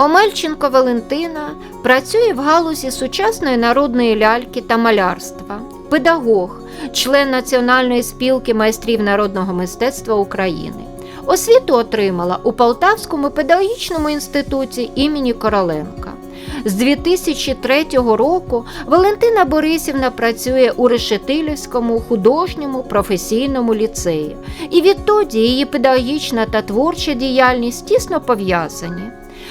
Омельченко Валентина працює в галузі сучасної народної ляльки та малярства, педагог, член Національної спілки майстрів народного мистецтва України. Освіту отримала у Полтавському педагогічному інституті імені Короленка. З 2003 року Валентина Борисівна працює у Решетилівському художньому професійному ліцеї, і відтоді її педагогічна та творча діяльність тісно пов'язані.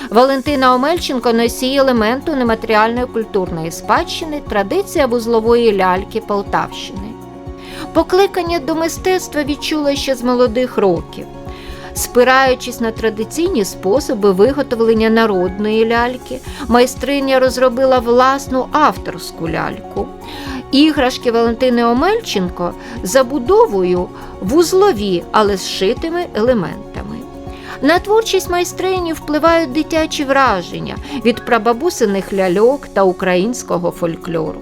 Валентина Омельченко носій елементу нематеріальної культурної спадщини традиція вузлової ляльки Полтавщини. Покликання до мистецтва відчула ще з молодих років. Спираючись на традиційні способи виготовлення народної ляльки, майстриня розробила власну авторську ляльку. Іграшки Валентини Омельченко забудовою вузлові, але з шитими елементами. На творчість майстрині впливають дитячі враження від прабабусиних ляльок та українського фольклору.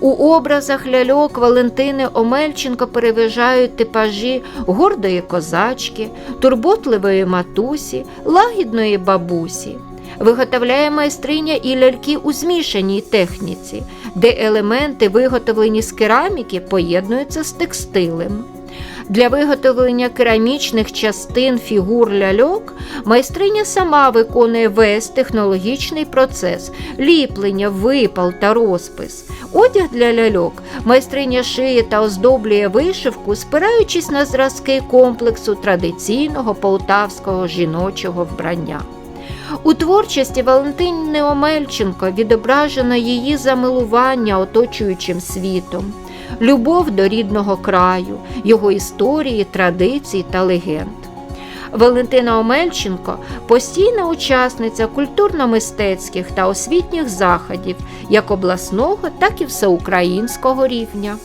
У образах ляльок Валентини Омельченко переважають типажі гордої козачки, турботливої матусі, лагідної бабусі. Виготовляє майстриня і ляльки у змішаній техніці, де елементи, виготовлені з кераміки, поєднуються з текстилем. Для виготовлення керамічних частин фігур ляльок майстриня сама виконує весь технологічний процес ліплення, випал та розпис. Одяг для ляльок майстриня шиє та оздоблює вишивку, спираючись на зразки комплексу традиційного полтавського жіночого вбрання. У творчості Валентини Омельченко відображено її замилування оточуючим світом, любов до рідного краю, його історії, традицій та легенд. Валентина Омельченко постійна учасниця культурно-мистецьких та освітніх заходів як обласного, так і всеукраїнського рівня.